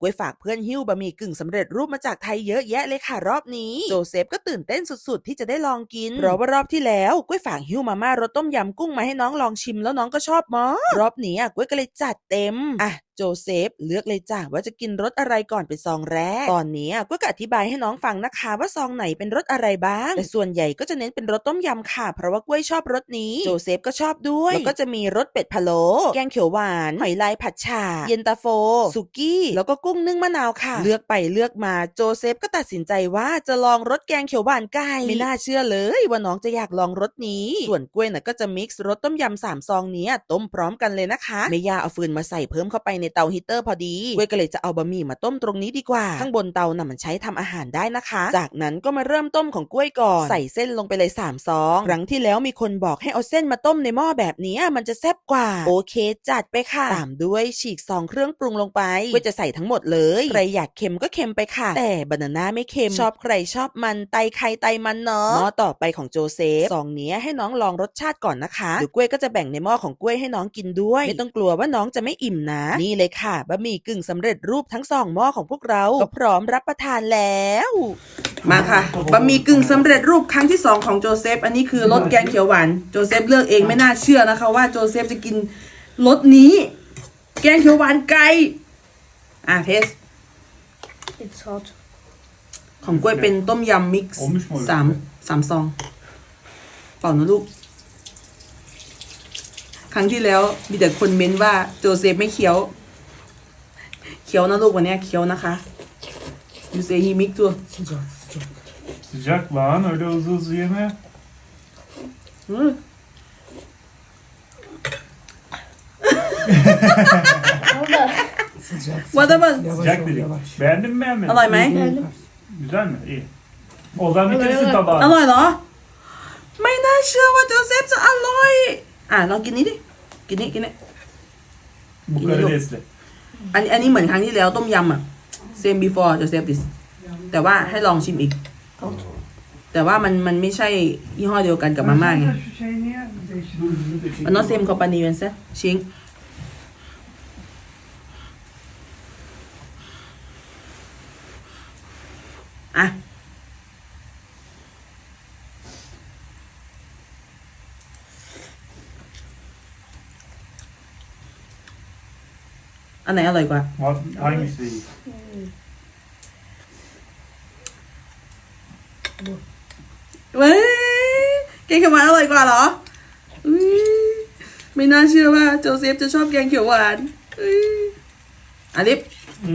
กล้วยฝากเพื่อนหิ้วบะหมี่กึ่งสำเร็จรูปมาจากไทยเยอะแยะเลยค่ะรอบนี้ โจเซฟก็ตื่นเต้นสุดๆ ที่จะได้ลองกิน เพราะว่ารอบที่แล้วกล้วยฝากหิ้วมาม่ารสต้มยำกุ้งมาให้น้องลองชิมแล้วน้องก็ชอบมากรอบนี้อะกล้วยก็เลยจัดเต็มอะ โจเซฟเลือกเลยจ้ะว่าจะกินรสอะไรก่อนเป็นซองแรก ตอนนี้กล้วยก็อธิบายให้น้องฟังนะคะว่าซองไหนเป็นรสอะไรบ้าง แต่ส่วนใหญ่ก็จะเน้นเป็นรสต้มยำค่ะ เพราะว่ากล้วยชอบรสนี้ โจเซฟก็ชอบด้วย แล้วก็จะมีรสเป็ดพะโล้แกงเขียวหวานหอยลายผัดฉ่าเย็นตาโฟ สุกี้ แล้วก็กุ้งนึ่งมะนาวค่ะ เลือกไปเลือกมาโจเซฟก็ตัดสินใจว่าจะลองรสแกงเขียวหวานไก่ไม่น่าเชื่อเลยว่าน้องจะอยากลองรสนี้ ส่วนกล้วยน่ะก็จะมิกซ์รสต้มยำสามซองนี้ต้มพร้อมกันเลยนะคะไม่ยาเอาฟืนมาใส่เพิ่มเข้าไปในเตาฮีเตอร์พอดีกล้วยก็เลยจะเอาบะหมี่มาต้มตรงนี้ดีกว่า ข้างบนเตาน่ะมันใช้ทำอาหารได้นะคะ จากนั้นก็มาเริ่มต้มของกล้วยก่อนใส่เส้นลงไปเลยสามซองครั้งที่แล้วมีคนบอกให้เอาเส้นมาต้มในหม้อแบบนี้มันจะแซ่บกว่า โอเค จัดไปค่ะตามด้วยฉีกซองเครื่องปรุงลงไปกล้วยจะใส่ทั้งหมดเลยใครอยากเค็มก็เค็มไปค่ะ แต่บานาน่าไม่เค็มชอบใครชอบมันไตใครไตมันเนาะหม้อต่อไปของโจเซฟซองนี้ให้น้องลองรสชาติก่อนนะคะเดี๋ยวกล้วยก็จะแบ่งในหม้อของกล้วยให้น้องกินด้วย ไม่ต้องกลัวว่าน้องจะไม่อิ่มนะนี่เลยค่ะบะหมี่กึ่งสำเร็จรูปทั้งสองหม้อของพวกเราก็พร้อมรับประทานแล้ว มาค่ะบะหมี่กึ่งสำเร็จรูปครั้งที่สองของโจเซฟ อันนี้คือรสแกงเขียวหวานโจเซฟเลือกเองไม่น่าเชื่อนะคะ ว่าโจเซฟจะกินรสนี้ แกงเขียวหวานไก่อะเทส It's hot. ของกล้วยเป็นต้มยำมิกซ์โอ้ไม่ใช่หมดเลยสามสามซองเปล่านะลูก ครั้งที่แล้วมีแต่คนเม้นว่าโจเซฟไม่เคี้ยว เคี้ยวนะลูกวันเนี้ยเคี้ยวนะคะ you say he mix too Sıcak lan öyle hızlı hızlı yeme. อืม what about Sıcak dedik. Beğendin mi beğenmedin? อร่อยไหม Güzel mi? İyi. Ozan bitirsin evet. อ tabağı. ร่อยเหรอ ไม่น่าเชื่อว่าโจเซฟจะอร่อย อ่ะลองกินนี้ดิ กินนี้กินนี้ Bu karidesli. อันนี้อันนี้เหมือนครั้งที่แล้วต้มยำอะ same before โจเซฟ this แต่ว่าให้ลองชิมอีก แต่ว่ามันมันไม่ใช่ยี่ห้อเดียวกันกับมาม่าไงมัน not same company เป็นซะชิง อะ อันไหนอร่อยกว่า What- Hangisi iyi? เว้ยแกงเขียวหวานอร่อยกว่าเหรออุ๊ยไม่น่าเชื่อว่าโจเซฟจะชอบแกงเขียวหวานอุ๊ยอาลิฟ Hı.